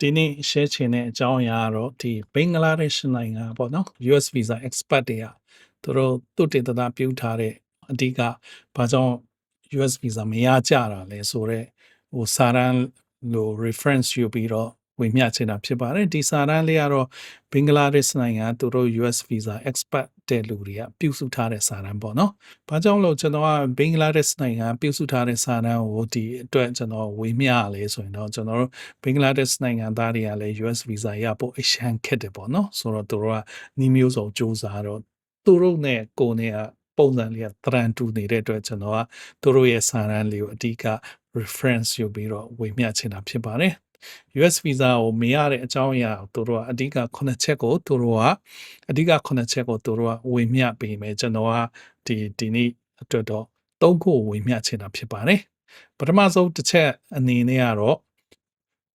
ဒီနေ့ share ချင်တဲ့အကြောင်းအရာကတော့ဒီဘင်္ဂလားဒေ့ရှ်နိုင်ငံပေါ့နော် US visa expert တွေကသူတို့သူတည်တသာပြုထားတဲ့အဓိကဘာကြောင့် US visa မရကြတာလဲဆိုတော့ဟိုစာရန်လို reference ယူပြီးတော့ ဝင်မြချင်တာဖြစ်ပါတယ်ဒီစာရန်လေးကတော့ဘင်္ဂလားဒေ့ရှ်နိုင်ငံသူတို့ US visa expert တဲ့လူတွေကပြုစုထားတဲ့စာရန်ပေါ့နော်။ဘာကြောင့်လို့ကျွန်တော်ကဘင်္ဂလားဒေ့ရှ်နိုင်ငံပြုစုထားတဲ့စာရန်ကိုဒီအတွက်ကျွန်တော်ဝေမျှရလဲဆိုရင်တော့ကျွန်တော်တို့ဘင်္ဂလားဒေ့ရှ်နိုင်ငံသားတွေကလည်း US visa ရဖို့အရှမ်းခက်တယ်ပေါ့နော်။ဆိုတော့သူတို့ကနီးမျိုးစုံစူးစမ်းတော့သူတို့နဲ့ကိုယ်နဲ့ကပုံစံလေးကတရန်တူနေတဲ့အတွက်ကျွန်တော်ကသူတို့ရဲ့စာရန်လေးကိုအဓိက reference ယူပြီးတော့ဝေမျှချင်တာဖြစ်ပါတယ်။ US visa ကိုမရတဲ့အကြောင်းအရာကိုသူတို့ကအဓိက9ချက်ကိုသူတို့ကအဓိက9ချက်ကိုသူတို့ကဝေမျှပေးမယ်ကျွန်တော်ကဒီဒီနေ့အတွက်တော့သုံးခုဝေမျှချင်တာဖြစ်ပါတယ်ပထမဆုံးတစ်ချက်အနေနဲ့ကတော့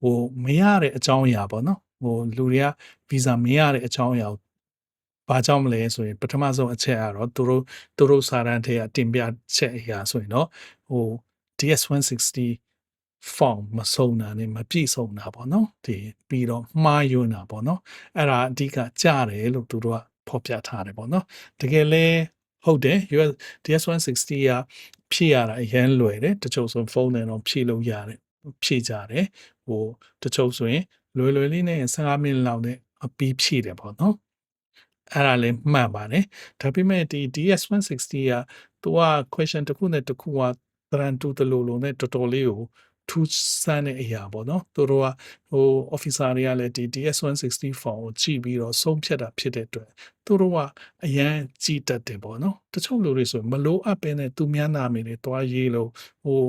ဟိုမရတဲ့အကြောင်းအရာပေါ့နော်ဟိုလူတွေက visa မရတဲ့အကြောင်းအရာကိုဘာကြောင့်မလဲဆိုရင်ပထမဆုံးအချက်ကတော့သူတို့သူတို့စာရန်ထဲကတင်ပြချက်အရာဆိုရင်တော့ဟို DS160 form မစုံတာနဲ့မပြည့်စုံတာပေါ့နော်ဒီပြီးတော့မှားယွင်းတာပေါ့နော်အဲ့ဒါအဓိကကြားတယ်လို့သူတို့ကဖော်ပြထားတယ်ပေါ့နော်တကယ်လဲဟုတ်တယ် US DS160 ကဖြည့်ရတာအရင်လွယ်တယ်တချို့ဆိုဖုန်းနဲ့တော့ဖြည့်လို့ရတယ်ဖြည့်ကြတယ်ဟိုတချို့ဆိုရင်လွယ်လွယ်လေးနဲ့15မိနစ်လောက်နဲ့အပြီးဖြည့်တယ်ပေါ့နော်အဲ့ဒါလည်းမှန်ပါတယ်ဒါပေမဲ့ဒီ DS160 ကသူက question တစ်ခုနဲ့တစ်ခုကတရန်တူတလို့လို့နဲ့တော်တော်လေးကို ထူးဆန်းတဲ့အရာပေါ့နော်သူတို့ကဟို officer တွေကလည်းဒီ DS160 phone ကိုကြည့်ပြီးတော့ဆုံးဖြတ်တာဖြစ်တဲ့အတွက်သူတို့ကအရန်ကြည်တတ်တယ်ပေါ့နော်တချို့လူတွေဆိုမလိုအပ်ပဲနဲ့သူများနာမည်တွေတွားရေးလို့ဟို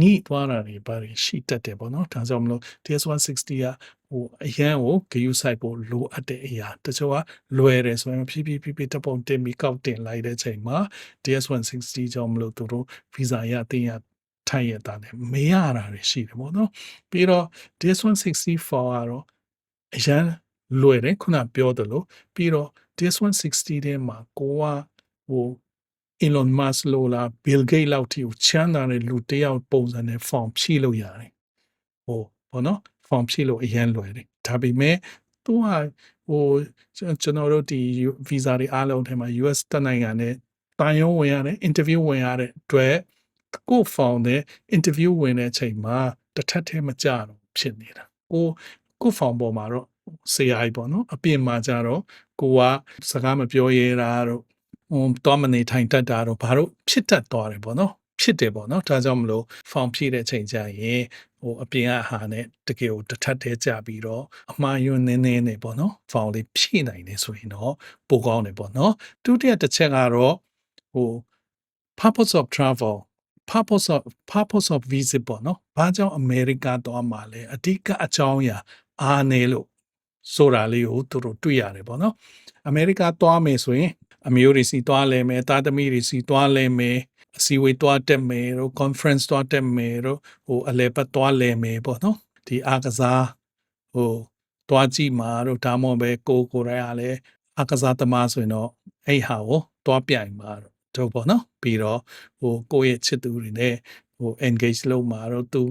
နီးသွားတာတွေဘာတွေရှိတတ်တယ်ပေါ့နော်ဒါကြောင့်မလို့ DS160 ကဟိုအရန်ကိုဂယူဆိုင်ဖို့လိုအပ်တဲ့အရာတချို့ကလွယ်တယ်ဆိုရင်ဖြည်းဖြည်းဖြည်းဖြည်းတပုံတင်ပြီးကောက်တင်လိုက်တဲ့ချိန်မှာ DS160 ကြောင့်မလို့သူတို့ visa ရတင်ရ ထိုင်ရတာနဲ့မရတာတွေရှိတယ်ပေါ့နော်ပြီးတော့ DS164 ကတော့အရန်လွယ်တယ်ခုနပြောသလိုပြီးတော့ DS160 ထဲမှာကိုကဟို Elon Musk လို့လား Bill Gates လောက်ထိကိုချမ်းသာတဲ့လူတယောက်ပုံစံနဲ့ form ဖြည့်လို့ရတယ်ဟိုဘောနော် form ဖြည့်လို့အရန်လွယ်တယ်ဒါပေမဲ့သူကဟိုကျွန်တော်တို့ဒီ visa တွေအားလုံးထဲမှာ US တနိုင်ငံနဲ့တိုင်ရုံးဝင်ရတယ် interview ဝင်ရတဲ့အတွက် ကိုဖောင်တဲ့ interview ဝင်တဲ့အချိန်မှာတစ်ထပ်ထဲမကြတော့ဖြစ်နေတာကိုကိုဖောင်ပေါ်မှာတော့ CI ပေါ့နော်အပြင်မှာကြတော့ကိုကစကားမပြောရဲတာတော့ဟိုတော့မနေထိုင်တတ်တာတော့ဘာလို့ဖြစ်တတ်သွားတယ်ပေါ့နော်ဖြစ်တယ်ပေါ့နော်ဒါကြောင့်မလို့ဖောင်ဖြည့်တဲ့ချိန်ကျရင်ဟိုအပြင်အဟာနဲ့တကယ်ကိုတစ်ထပ်သေးကြပြီးတော့အမှားယွန်းနေနေနေပေါ့နော်ဖောင်လေးဖြည့်နိုင်တယ်ဆိုရင်တော့ပိုကောင်းတယ်ပေါ့နော်ဒုတိယတစ်ချက်ကတော့ဟို purpose of travel purpose of purpose of visit ပေါ့နော်။ဘာကြောင့်အမေရိကသွားမှာလဲအဓိကအကြောင်းအရာအားနေလို့ဆိုတာလေးကိုသူတို့တွေ့ရတယ်ပေါ့နော်။အမေရိကသွားမယ်ဆိုရင်အမျိုးတွေစီသွားလဲမယ်တာသမီတွေစီသွားလဲမယ်အစည်းအဝေးသွားတက်မယ်တို့ conference သွားတက်မယ်တို့ဟိုအလဲပတ်သွားလဲမယ်ပေါ့နော်။ဒီအားကစားဟိုသွားကြည့်မှာတို့ဒါမှမဟုတ်ပဲကိုကိုရိုင်းအားလဲအားကစားသမားဆိုရင်တော့အဲ့ဟာကိုသွားပြိုင်မှာတို့ တို့ပေါ့နော်ပြီးတော့ဟိုကိုယ့်ရဲ့ချစ်သူတွေနဲ့ဟို engage လုပ်မှာတော့သူ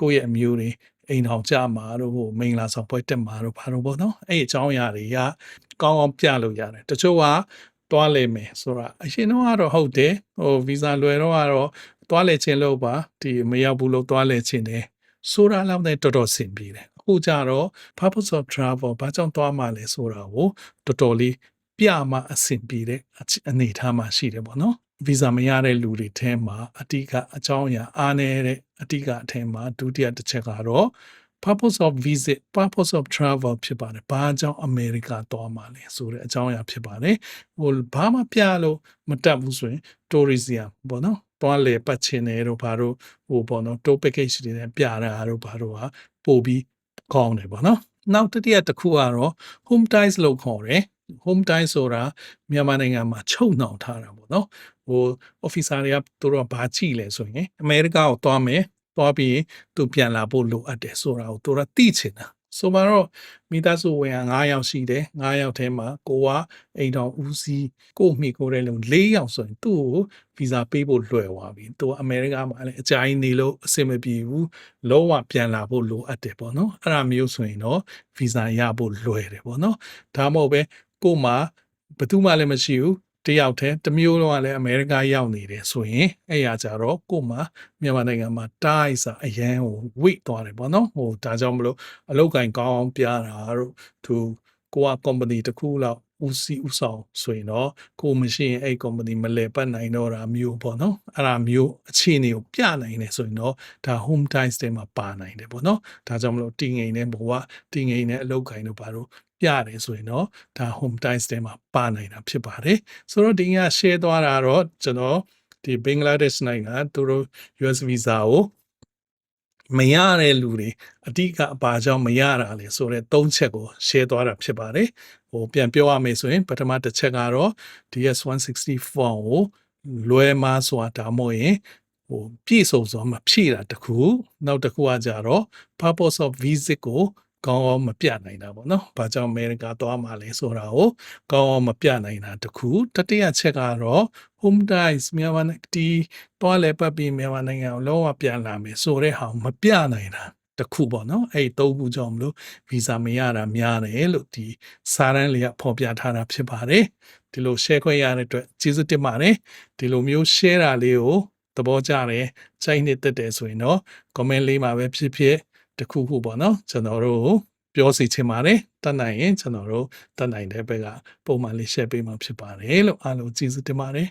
ကိုယ့်ရဲ့အမျိုးတွေအိမ်ထောင်ကြမှာတော့ဟိုမင်္ဂလာဆောင်ပွဲတက်မှာတော့ဘာလို့ပေါ့နော်အဲ့အကြောင်းအရာတွေကကောင်းကောင်းပြလို့ရတယ်တချို့ကတွားလေမယ်ဆိုတာအရင်တော့ကတော့ဟုတ်တယ်ဟိုဗီဇာလွယ်တော့ကတော့တွားလေခြင်းလို့ပါဒီမရောက်ဘူးလို့တွားလေခြင်းတယ်ဆိုတာလောက်နဲ့တော်တော်ဆင်ပြေတယ်အခုကြတော့ purpose of travel ဘာကြောင့်တွားမှလဲဆိုတာကိုတော်တော်လေး ပြမှအဆင်ပြေတဲ့အနေအထားမှာရှိတယ်ပေါ့နော်ဗီဇာမရတဲ့လူတွေထဲမှာအတိကအကြောင်းအရာအားနည်းတဲ့အတိကအထဲမှာဒုတိယတစ်ချက်ကတော့ purpose of visit purpose of travel ဖြစ်ပါတယ်။ဘာကြောင့်အမေရိကသွားမှာလဲဆိုတဲ့အကြောင်းအရာဖြစ်ပါတယ်။ဟိုဘာမှပြလို့မတက်ဘူးဆိုရင် tourism ပေါ့နော်။သွားလေပတ်ချင်တယ်တို့ဘာတို့ဟိုပေါ့နော် tour package တွေနဲ့ပြတာတို့ဘာတို့ဟာပို့ပြီးကောင်းတယ်ပေါ့နော်။နောက်တတိယတစ်ခုကတော့ home ties လို့ခေါ်တယ်။ home time ဆိုတာမြန်မာနိုင်ငံမှာချုပ်နှောင်ထားတာပေါ့နော်ဟို officer တွေကသူတို့ကဘာကြည့်လဲဆိုရင်အမေရိကကိုသွားမယ်သွားပြီးသူပြန်လာဖို့လိုအပ်တယ်ဆိုတာကိုသူတို့သိချင်တာဆိုပါတော့မိသားစုဝင်က9ယောက်ရှိတယ်9ယောက်ထဲမှာကိုကအိမ်တော်ဦးစီးကိုမိကိုတဲ့လူ4ယောက်ဆိုရင်သူ့ကိုဗီဇာပေးဖို့လွယ်သွားပြီသူကအမေရိကမှာလည်းအကြိုင်းနေလို့အဆင်မပြေဘူးလုံးဝပြန်လာဖို့လိုအပ်တယ်ပေါ့နော်အဲ့ဒါမျိုးဆိုရင်တော့ဗီဇာရဖို့လွယ်တယ်ပေါ့နော်ဒါမှမဟုတ်ပဲ ကို့မှာဘယ်သူမှလည်းမရှိဘူးတယောက်တည်းတစ်မျိုးလုံးကလည်းအမေရိကရောက်နေတယ်ဆိုရင်အဲ့ရကြတော့ကို့မှာမြန်မာနိုင်ငံမှာတိုင်းစာအရန်ကိုဝိတ်သွားတယ်ပေါ့နော်ဟိုဒါကြောင့်မလို့အလောက်ကင်ကောင်းအောင်ပြတာတို့သူကိုက company တစ်ခုလောက်ဦးစီးဦးဆောင်ဆိုရင်တော့ကိုမရှိရင်အဲ့ company မလဲပတ်နိုင်တော့တာမျိုးပေါ့နော်အဲ့ဒါမျိုးအခြေအနေကိုပြနိုင်တယ်ဆိုရင်တော့ဒါ home ties တွေမှာပါနိုင်တယ်ပေါ့နော်ဒါကြောင့်မလို့တင်ငိန်နဲ့ဘဝတင်ငိန်နဲ့အလောက်ကင်တို့ဘာလို့ ပြတယ်ဆိုရင်တော့ဒါ home ties တွေမှာပါနိုင်တာဖြစ်ပါတယ်ဆိုတော့ဒီက share သွားတာတော့ကျွန်တော်ဒီဘင်္ဂလားဒေ့ရှ်နိုင်ငံသူတို့ US visa ကိုမရတဲ့လူတွေအဓိကအပါကြောင့်မရတာလေဆိုတော့၃ချက်ကို share သွားတာဖြစ်ပါတယ်ဟိုပြန်ပြောရမယ်ဆိုရင်ပထမတစ်ချက်ကတော့ DS164 ကိုလွယ်မှာဆိုတာဒါမှမဟုတ်ရင်ဟိုပြည့်စုံစွာမဖြည့်တာတစ်ခုနောက်တစ်ခုကကြတော့ purpose of visit ကို ကောင်းအောင်မပြနိုင်တာပေါ့နော်။ဘာကြောင့်အမေရိကသွားမှာလဲဆိုတာကိုကောင်းအောင်မပြနိုင်တာတစ်ခုတတိယချက်ကတော့ home ties မြန်မာနိုင်ငံဒီတွားလဲပတ်ပြီးမြန်မာနိုင်ငံကိုလုံးဝပြန်လာမယ်ဆိုတဲ့ဟာကိုမပြနိုင်တာတစ်ခုပေါ့နော်အဲ့ဒီသုံးခုကြောင့်မလို့ဗီဇာမရတာများတယ်လို့ဒီစာရန်လေးကဖော်ပြထားတာဖြစ်ပါတယ်ဒီလို share ခွင့်ရတဲ့အတွက်ကျေးဇူးတင်ပါတယ်ဒီလိုမျိုး share တာလေးကိုသဘောကျတယ်စိတ်နှစ်သက်တယ်ဆိုရင်တော့ comment လေးမှာပဲဖြစ်ဖြစ် တစ်ခုခုပေါ့နော်ကျွန်တော်တို့ပြောစီချင်ပါတယ်တတ်နိုင်ရင်ကျွန်တော်တို့တတ်နိုင်တဲ့ဘက်ကပုံမှန်လေး share ပေးမှာဖြစ်ပါတယ်လို့အားလုံးကျေးဇူးတင်ပါတယ်